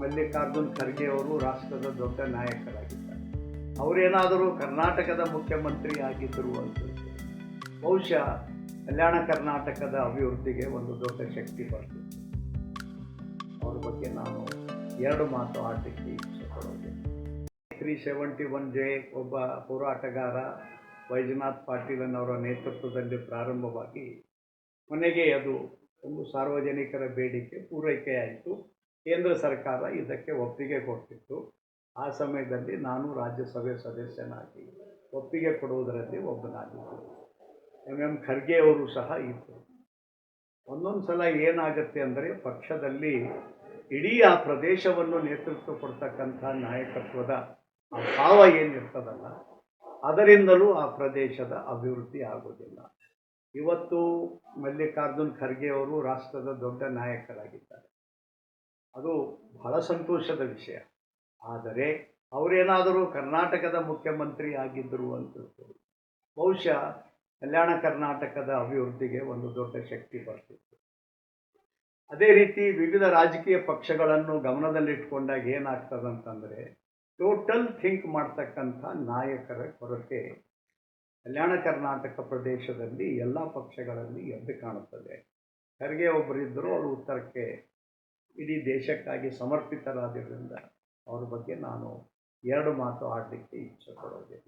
ಮಲ್ಲಿಕಾರ್ಜುನ್ ಖರ್ಗೆ ಅವರು ರಾಷ್ಟ್ರದ ದೊಡ್ಡ ನಾಯಕರಾಗಿದ್ದಾರೆ. ಅವರೇನಾದರೂ ಕರ್ನಾಟಕದ ಮುಖ್ಯಮಂತ್ರಿ ಆಗಿದ್ದರು ಅಂತ ಬಹುಶಃ ಕಲ್ಯಾಣ ಕರ್ನಾಟಕದ ಅಭಿವೃದ್ಧಿಗೆ ಒಂದು ದೊಡ್ಡ ಶಕ್ತಿ ಬರ್ತದೆ ಅವ್ರ ಬಗ್ಗೆ ನಾನು ಎರಡು ಮಾತು ಆಡಲಿಕ್ಕೆ ಇಚ್ಛೆಪಡೋದು ತ್ರೀ ಸೆವೆಂಟಿ ಒನ್ ಜೆ ಒಬ್ಬ ಹೋರಾಟಗಾರ ವೈಜನಾಥ್ ಅವರ ನೇತೃತ್ವದಲ್ಲಿ ಪ್ರಾರಂಭವಾಗಿ ಕೊನೆಗೆ ಅದು ಒಂದು ಸಾರ್ವಜನಿಕರ ಬೇಡಿಕೆ ಪೂರೈಕೆಯಾಯಿತು. ಕೇಂದ್ರ ಸರ್ಕಾರ ಇದಕ್ಕೆ ಒಪ್ಪಿಗೆ ಕೊಟ್ಟಿತ್ತು. ಆ ಸಮಯದಲ್ಲಿ ನಾನು ರಾಜ್ಯಸಭೆ ಸದಸ್ಯನಾಗಿ ಒಪ್ಪಿಗೆ ಕೊಡುವುದರಲ್ಲಿ ಒಬ್ಬನಾಗಿದ್ದೆ. ಎಂ. ಎಂ. ಖರ್ಗೆ ಅವರು ಸಹ ಇದ್ದರು. ಒಂದೊಂದು ಸಲ ಏನಾಗುತ್ತೆ ಅಂದರೆ ಪಕ್ಷದಲ್ಲಿ ಇಡೀ ಆ ಪ್ರದೇಶವನ್ನು ನೇತೃತ್ವ ಕೊಡ್ತಕ್ಕಂಥ ನಾಯಕತ್ವದ ಆ ಭಾವ ಏನಿರ್ತದಲ್ಲ, ಅದರಿಂದಲೂ ಆ ಪ್ರದೇಶದ ಅಭಿವೃದ್ಧಿ ಆಗೋದಿಲ್ಲ. ಇವತ್ತು ಮಲ್ಲಿಕಾರ್ಜುನ್ ಖರ್ಗೆ ಅವರು ರಾಷ್ಟ್ರದ ದೊಡ್ಡ ನಾಯಕರಾಗಿದ್ದಾರೆ. ಅದು ಬಹಳ ಸಂತೋಷದ ವಿಷಯ ಆದರೆ ಅವರೇನಾದರೂ ಕರ್ನಾಟಕದ ಮುಖ್ಯಮಂತ್ರಿ ಆಗಿದ್ದರು ಅಂತ. ಬಹುಶಃ ಕಲ್ಯಾಣ ಕರ್ನಾಟಕದ ಅಭಿವೃದ್ಧಿಗೆ ಒಂದು ದೊಡ್ಡ ಶಕ್ತಿ ಬರ್ತಿತ್ತು ಅದೇ ರೀತಿ ವಿವಿಧ ರಾಜಕೀಯ ಪಕ್ಷಗಳನ್ನು ಗಮನದಲ್ಲಿಟ್ಕೊಂಡಾಗ ಏನಾಗ್ತದಂತಂದರೆ ಟೋಟಲ್ ಥಿಂಕ್ ಮಾಡ್ತಕ್ಕಂಥ ನಾಯಕರ ಕೊರತೆ ಕಲ್ಯಾಣ ಕರ್ನಾಟಕ ಪ್ರದೇಶದಲ್ಲಿ ಎಲ್ಲ ಪಕ್ಷಗಳಲ್ಲಿ ಎದ್ದು ಕಾಣುತ್ತದೆ ಖರ್ಗೆ ಒಬ್ಬರಿದ್ದರು ಅವರು ಉತ್ತರಕ್ಕೆ ಇಡೀ ದೇಶಕ್ಕಾಗಿ ಸಮರ್ಪಿತರಾದ್ದರಿಂದ ಅವ್ರ ಬಗ್ಗೆ ನಾನು ಎರಡು ಮಾತು ಆಡಲಿಕ್ಕೆ ಇಚ್ಛೆ ಪಡೋದಿಲ್ಲ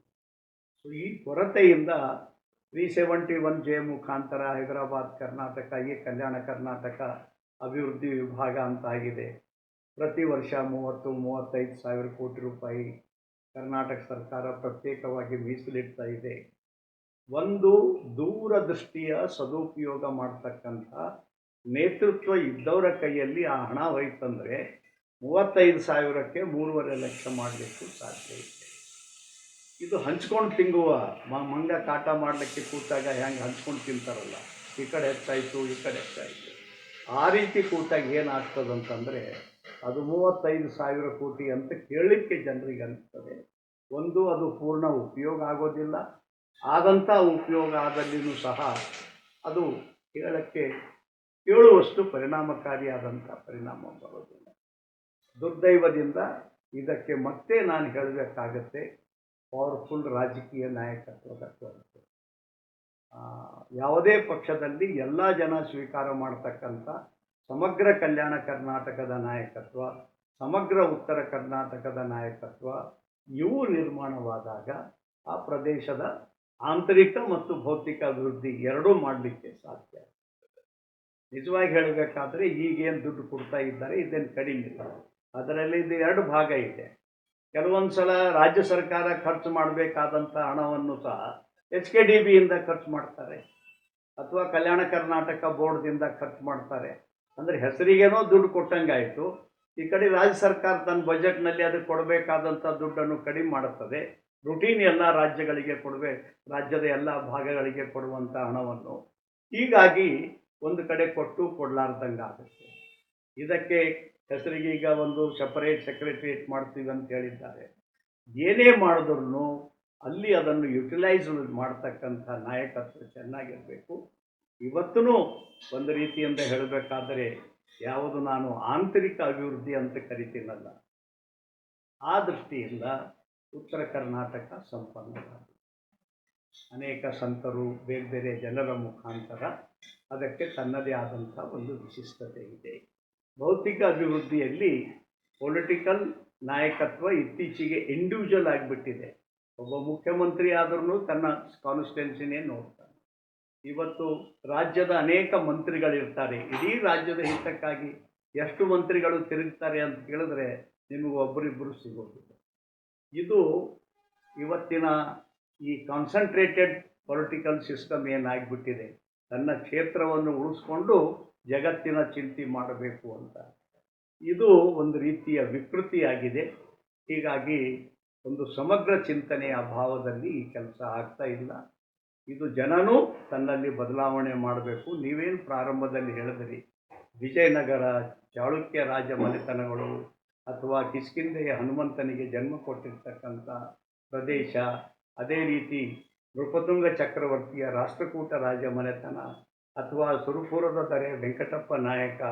ಸೊ ಈ ಕೊರತೆಯಿಂದ ತ್ರೀ ಸೆವೆಂಟಿ ಒನ್ ಜೆ ಮುಖಾಂತರ ಹೈದರಾಬಾದ್ ಕರ್ನಾಟಕ, ಈ ಕಲ್ಯಾಣ ಕರ್ನಾಟಕ ಅಭಿವೃದ್ಧಿ ವಿಭಾಗ ಅಂತ ಆಗಿದೆ. ಪ್ರತಿ ವರ್ಷ ಮೂವತ್ತು, ಮೂವತ್ತೈದು ಸಾವಿರ ಕೋಟಿ ರೂಪಾಯಿ ಕರ್ನಾಟಕ ಸರ್ಕಾರ ಪ್ರತ್ಯೇಕವಾಗಿ ಮೀಸಲಿಡ್ತಾ ಇದೆ. ಒಂದು ದೂರದೃಷ್ಟಿಯ ಸದುಪಯೋಗ ಮಾಡ್ತಕ್ಕಂಥ ನೇತೃತ್ವ ಇದ್ದವರ ಕೈಯಲ್ಲಿ ಆ ಹಣ ಹೋಯ್ತಂದರೆ ಮೂವತ್ತೈದು ಸಾವಿರಕ್ಕೆ ಮೂರುವರೆ ಲಕ್ಷ ಮಾಡಬೇಕು ಸಾಧ್ಯ ಇದೆ ಇದು ಹಂಚ್ಕೊಂಡು ತಿಂಗುವ ಮಂಗ ಕಾಟ ಮಾಡಲಿಕ್ಕೆ ಕೂತಾಗ ಹೆಂಗೆ ಹಂಚ್ಕೊಂಡು ತಿಂತಾರಲ್ಲ? ಈ ಕಡೆ ಹೆಚ್ಚಾಯಿತು ಈ ಕಡೆ ಹೆಚ್ಚಾಯಿತು ಆ ರೀತಿ ಕೂತಾಗ ಏನಾಗ್ತದಂತಂದರೆ ಅದು ಮೂವತ್ತೈದು ಸಾವಿರ ಕೋಟಿ ಅಂತ ಕೇಳಲಿಕ್ಕೆ ಜನರಿಗೆ ಅನಿಸ್ತದೆ. ಒಂದು, ಅದು ಪೂರ್ಣ ಉಪಯೋಗ ಆಗೋದಿಲ್ಲ. ಆದಂಥ ಉಪಯೋಗ ಆದಲ್ಲಿನೂ ಸಹ ಅದು ಕೇಳಕ್ಕೆ ಕೇಳುವಷ್ಟು ಪರಿಣಾಮಕಾರಿಯಾದಂಥ ಪರಿಣಾಮ ಬರೋದಿಲ್ಲ ದುರ್ದೈವದಿಂದ ಇದಕ್ಕೆ ಮತ್ತೆ ನಾನು ಹೇಳಬೇಕಾಗತ್ತೆ ಪವರ್ಫುಲ್ ರಾಜಕೀಯ ನಾಯಕತ್ವದ ಕೊರತೆ. ಯಾವುದೇ ಪಕ್ಷದಲ್ಲಿ ಎಲ್ಲ ಜನ ಸ್ವೀಕಾರ ಮಾಡತಕ್ಕಂಥ ಸಮಗ್ರ ಕಲ್ಯಾಣ ಕರ್ನಾಟಕದ ನಾಯಕತ್ವ, ಸಮಗ್ರ ಉತ್ತರ ಕರ್ನಾಟಕದ ನಾಯಕತ್ವ, ಇವು ನಿರ್ಮಾಣವಾದಾಗ ಆ ಪ್ರದೇಶದ ಆಂತರಿಕ ಮತ್ತು ಭೌತಿಕ ಅಭಿವೃದ್ಧಿ ಎರಡೂ ಮಾಡಲಿಕ್ಕೆ ಸಾಧ್ಯ. ನಿಜವಾಗಿ ಹೇಳಬೇಕಾದ್ರೆ ಈಗೇನು ದುಡ್ಡು ಕೊಡ್ತಾ ಇದ್ದಾರೆ, ಇದೇನು ಕಡಿಮೆ ಇಲ್ಲ. ಅದರಲ್ಲಿ ಇದು ಎರಡು ಭಾಗ ಇದೆ. ಕೆಲವೊಂದು ಸಲ ರಾಜ್ಯ ಸರ್ಕಾರ ಖರ್ಚು ಮಾಡಬೇಕಾದಂಥ ಹಣವನ್ನು ಸಹ ಎಚ್ ಕೆ ಡಿ ಬಿಯಿಂದ ಖರ್ಚು ಮಾಡ್ತಾರೆ. ಅಥವಾ ಕಲ್ಯಾಣ ಕರ್ನಾಟಕ ಬೋರ್ಡ್ದಿಂದ ಖರ್ಚು ಮಾಡ್ತಾರೆ. ಅಂದರೆ ಹೆಸರಿಗೇನೋ ದುಡ್ಡು ಕೊಟ್ಟಂಗಾಯಿತು. ಈ ಕಡೆ ರಾಜ್ಯ ಸರ್ಕಾರ ತನ್ನ ಬಜೆಟ್ನಲ್ಲಿ ಅದಕ್ಕೆ ಕೊಡಬೇಕಾದಂಥ ದುಡ್ಡನ್ನು ಕಡಿಮೆ ಮಾಡುತ್ತದೆ. ರುಟೀನ್ ಎಲ್ಲ ರಾಜ್ಯಗಳಿಗೆ ಕೊಡಬೇಕು ರಾಜ್ಯದ ಎಲ್ಲ ಭಾಗಗಳಿಗೆ ಕೊಡುವಂಥ ಹಣವನ್ನು. ಹೀಗಾಗಿ ಒಂದು ಕಡೆ ಕೊಟ್ಟು ಕೊಡಲಾರ್ದಂಗೆ ಆಗುತ್ತೆ ಇದಕ್ಕೆ ಹೆಸರಿಗೆ ಈಗ ಒಂದು ಸಪರೇಟ್ ಸೆಕ್ರೆಟರಿಯೇಟ್ ಮಾಡ್ತೀವಿ ಅಂತ ಹೇಳಿದ್ದಾರೆ. ಏನೇ ಮಾಡಿದ್ರು ಅಲ್ಲಿ ಅದನ್ನು ಯುಟಿಲೈಸ್ ಮಾಡ್ತಕ್ಕಂಥ ನಾಯಕತ್ವ ಚೆನ್ನಾಗಿರಬೇಕು. ಇವತ್ತೂ ಒಂದು ರೀತಿಯಿಂದ ಹೇಳಬೇಕಾದರೆ ಯಾವುದು ನಾನು ಆಂತರಿಕ ಅಭಿವೃದ್ಧಿ ಅಂತ ಕರಿತೀನಲ್ಲ. ಆ ದೃಷ್ಟಿಯಿಂದ ಉತ್ತರ ಕರ್ನಾಟಕ ಸಂಪನ್ನವಾಗಿದೆ. ಅನೇಕ ಸಂತರು ಬೇರೆ ಬೇರೆ ಜನರ ಮುಖಾಂತರ ಅದಕ್ಕೆ ತನ್ನದೇ ಆದಂಥ ಒಂದು ವಿಶಿಷ್ಟತೆ ಇದೆ. ಭೌತಿಕ ಅಭಿವೃದ್ಧಿಯಲ್ಲಿ ಪೊಲಿಟಿಕಲ್ ನಾಯಕತ್ವ ಇತ್ತೀಚೆಗೆ ಇಂಡಿವಿಜುವಲ್ ಆಗಿಬಿಟ್ಟಿದೆ. ಒಬ್ಬ ಮುಖ್ಯಮಂತ್ರಿ ಆದ್ರೂ ತನ್ನ ಕಾನ್ಸ್ಟಿಟ್ಯೂನ್ಸಿನೇ ನೋಡ್ತಾನೆ. ಇವತ್ತು ರಾಜ್ಯದ ಅನೇಕ ಮಂತ್ರಿಗಳಿರ್ತಾರೆ. ಇಡೀ ರಾಜ್ಯದ ಹಿತಕ್ಕಾಗಿ ಎಷ್ಟು ಮಂತ್ರಿಗಳು ತಿರುಗ್ತಾರೆ ಅಂತ ಕೇಳಿದ್ರೆ ನಿಮಗೆ ಒಬ್ಬರಿಬ್ಬರು ಸಿಗೋದಿಲ್ಲ. ಇದು ಇವತ್ತಿನ ಈ ಕಾನ್ಸಂಟ್ರೇಟೆಡ್ ಪೊಲಿಟಿಕಲ್ ಸಿಸ್ಟಮ್ ಏನಾಗ್ಬಿಟ್ಟಿದೆ? ತನ್ನ ಕ್ಷೇತ್ರವನ್ನು ಉಳಿಸ್ಕೊಂಡು ಜಗತ್ತಿನ ಚಿಂತೆ ಮಾಡಬೇಕು ಅಂತ. ಇದು ಒಂದು ರೀತಿಯ ವಿಕೃತಿಯಾಗಿದೆ. ಹೀಗಾಗಿ ಒಂದು ಸಮಗ್ರ ಚಿಂತನೆಯ ಅಭಾವದಲ್ಲಿ ಈ ಕೆಲಸ ಆಗ್ತಾ ಇಲ್ಲ. ಇದು ಜನನೂ ತನ್ನಲ್ಲಿ ಬದಲಾವಣೆ ಮಾಡಬೇಕು. ನೀವೇನು ಪ್ರಾರಂಭದಲ್ಲಿ ಹೇಳಿದ್ರಿ, ವಿಜಯನಗರ ಚಾಳುಕ್ಯ ರಾಜ ಮನೆತನಗಳು ಅಥವಾ ಕಿಷ್ಕಿಂಧೆಯ ಹನುಮಂತನಿಗೆ ಜನ್ಮ ಕೊಟ್ಟಿರ್ತಕ್ಕಂಥ ಪ್ರದೇಶ, ಅದೇ ರೀತಿ ನೃಪತುಂಗ ಚಕ್ರವರ್ತಿಯ ರಾಷ್ಟ್ರಕೂಟ ರಾಜ ಮನೆತನ ಅಥವಾ ಸುರಪುರದ ದೊರೆ ವೆಂಕಟಪ್ಪ ನಾಯಕ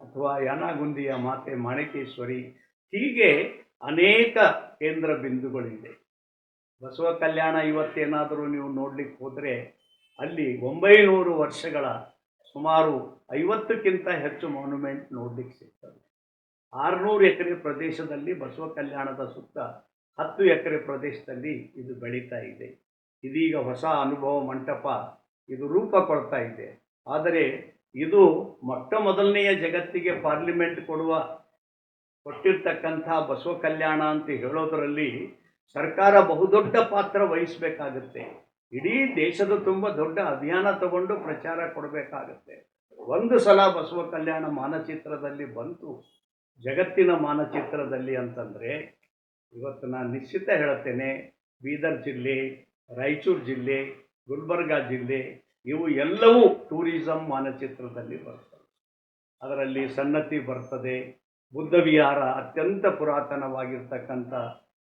ಅಥವಾ ಯಾನಾಗುಂದಿಯ ಮಾತೆ ಮಾಣಿಕೇಶ್ವರಿ, ಹೀಗೆ ಅನೇಕ ಕೇಂದ್ರ ಬಿಂದುಗಳಿದೆ ಬಸವ ಕಲ್ಯಾಣ ಇವತ್ತೇನಾದರೂ ನೀವು ನೋಡ್ಲಿಕ್ಕೆ ಹೋದರೆ ಅಲ್ಲಿ ಒಂಬೈನೂರು ವರ್ಷಗಳ ಸುಮಾರು ಐವತ್ತಕ್ಕಿಂತ ಹೆಚ್ಚು ಮಾನ್ಯುಮೆಂಟ್ ನೋಡ್ಲಿಕ್ಕೆ ಸಿಗ್ತದೆ. ಆರುನೂರು ಎಕರೆ ಪ್ರದೇಶದಲ್ಲಿ ಬಸವ ಕಲ್ಯಾಣದ ಸುತ್ತ ಹತ್ತು ಎಕರೆ ಪ್ರದೇಶದಲ್ಲಿ ಇದು ಬೆಳೀತಾ ಇದೆ. ಇದೀಗ ಹೊಸ ಅನುಭವ ಮಂಟಪ ಇದು ರೂಪ ಕೊಡ್ತಾ ಇದೆ. ಆದರೆ ಇದು ಮೊಟ್ಟ ಮೊದಲನೆಯ ಜಗತ್ತಿಗೆ ಪಾರ್ಲಿಮೆಂಟ್ ಕೊಡುವ ಕೊಟ್ಟಿರ್ತಕ್ಕಂಥ ಬಸವ ಕಲ್ಯಾಣ ಅಂತ ಹೇಳೋದರಲ್ಲಿ ಸರ್ಕಾರ ಬಹುದೊಡ್ಡ ಪಾತ್ರ ವಹಿಸಬೇಕಾಗುತ್ತೆ. ಇಡೀ ದೇಶದ ತುಂಬ ದೊಡ್ಡ ಅಭಿಯಾನ ತಗೊಂಡು ಪ್ರಚಾರ ಕೊಡಬೇಕಾಗತ್ತೆ. ಒಂದು ಸಲ ಬಸವ ಕಲ್ಯಾಣ ಮಾನಚಿತ್ರದಲ್ಲಿ ಬಂತು, ಜಗತ್ತಿನ ಮಾನಚಿತ್ರದಲ್ಲಿ ಅಂತಂದರೆ, ಇವತ್ತು ನಾನು ನಿಶ್ಚಿತ ಹೇಳ್ತೇನೆ, ಬೀದರ್ ಜಿಲ್ಲೆ ರಾಯಚೂರು ಜಿಲ್ಲೆ, ಗುಲ್ಬರ್ಗಾ ಜಿಲ್ಲೆ, ಇವು ಎಲ್ಲವೂ ಟೂರಿಸಂ ಮಾನಚಿತ್ರದಲ್ಲಿ ಬರ್ತವೆ. ಅದರಲ್ಲಿ ಸನ್ನತಿ ಬರ್ತದೆ. ಬುದ್ಧ ವಿಹಾರ ಅತ್ಯಂತ ಪುರಾತನವಾಗಿರ್ತಕ್ಕಂಥ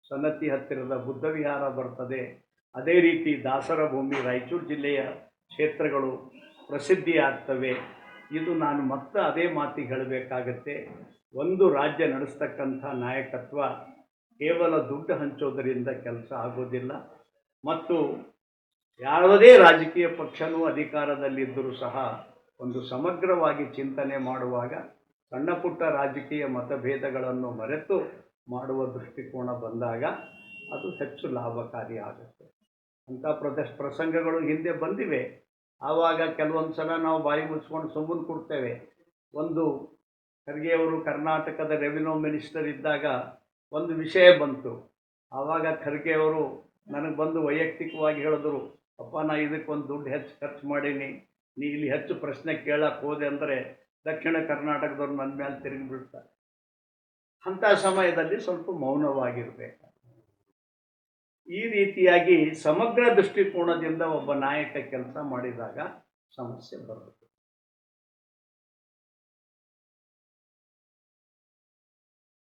ಸನ್ನತಿ ಹತ್ತಿರದ ಬುದ್ಧ ವಿಹಾರ ಬರ್ತದೆ. ಅದೇ ರೀತಿ ದಾಸರ ಭೂಮಿ ರಾಯಚೂರು ಜಿಲ್ಲೆಯ ಕ್ಷೇತ್ರಗಳು ಪ್ರಸಿದ್ಧಿಯಾಗ್ತವೆ. ಇದು ನಾನು ಮತ್ತೆ ಅದೇ ಮಾತಿಗೆ ಹೇಳಬೇಕಾಗತ್ತೆ. ಒಂದು ರಾಜ್ಯ ನಡೆಸ್ತಕ್ಕಂಥ ನಾಯಕತ್ವ ಕೇವಲ ದುಡ್ಡು ಹಂಚೋದರಿಂದ ಕೆಲಸ ಆಗೋದಿಲ್ಲ. ಮತ್ತು ಯಾವುದೇ ರಾಜಕೀಯ ಪಕ್ಷನೂ ಅಧಿಕಾರದಲ್ಲಿದ್ದರೂ ಸಹ ಒಂದು ಸಮಗ್ರವಾಗಿ ಚಿಂತನೆ ಮಾಡುವಾಗ ಸಣ್ಣ ಪುಟ್ಟ ರಾಜಕೀಯ ಮತಭೇದಗಳನ್ನು ಮರೆತು ಮಾಡುವ ದೃಷ್ಟಿಕೋನ ಬಂದಾಗ ಅದು ಹೆಚ್ಚು ಲಾಭಕಾರಿ ಆಗುತ್ತೆ. ಅಂಥ ಪ್ರದೇಶ ಪ್ರಸಂಗಗಳು ಹಿಂದೆ ಬಂದಿವೆ. ಆವಾಗ ಕೆಲವೊಂದು ಸಲ ನಾವು ಬಾಯಿ ಮುಚ್ಕೊಂಡು ಸುಮ್ಮನೆ ಕೊಡ್ತೇವೆ. ಒಂದು ಖರ್ಗೆಯವರು ಕರ್ನಾಟಕದ ರೆವಿನ್ಯೂ ಮಿನಿಸ್ಟರ್ ಇದ್ದಾಗ ಒಂದು ವಿಷಯ ಬಂತು. ಆವಾಗ ಖರ್ಗೆ ಅವರು ನನಗೆ ಬಂದು ವೈಯಕ್ತಿಕವಾಗಿ ಹೇಳಿದ್ರು, ಅಪ್ಪ, ನಾ ಇದಕ್ಕೊಂದು ದುಡ್ಡು ಹೆಚ್ಚು ಖರ್ಚು ಮಾಡೀನಿ. ನೀ ಇಲ್ಲಿ ಹೆಚ್ಚು ಪ್ರಶ್ನೆ ಕೇಳಕ್ಕೆ ಹೋದೆ ಅಂದರೆ ದಕ್ಷಿಣ ಕರ್ನಾಟಕದವ್ರು ನನ್ನ ಮೇಲೆ ತಿರುಗಿ ಬಿಡ್ತಾರೆ ಅಂಥ ಸಮಯದಲ್ಲಿ ಸ್ವಲ್ಪ ಮೌನವಾಗಿರಬೇಕು. ಈ ರೀತಿಯಾಗಿ ಸಮಗ್ರ ದೃಷ್ಟಿಕೋನದಿಂದ ಒಬ್ಬ ನಾಯಕ ಕೆಲಸ ಮಾಡಿದಾಗ ಸಮಸ್ಯೆ ಬರುತ್ತೆ.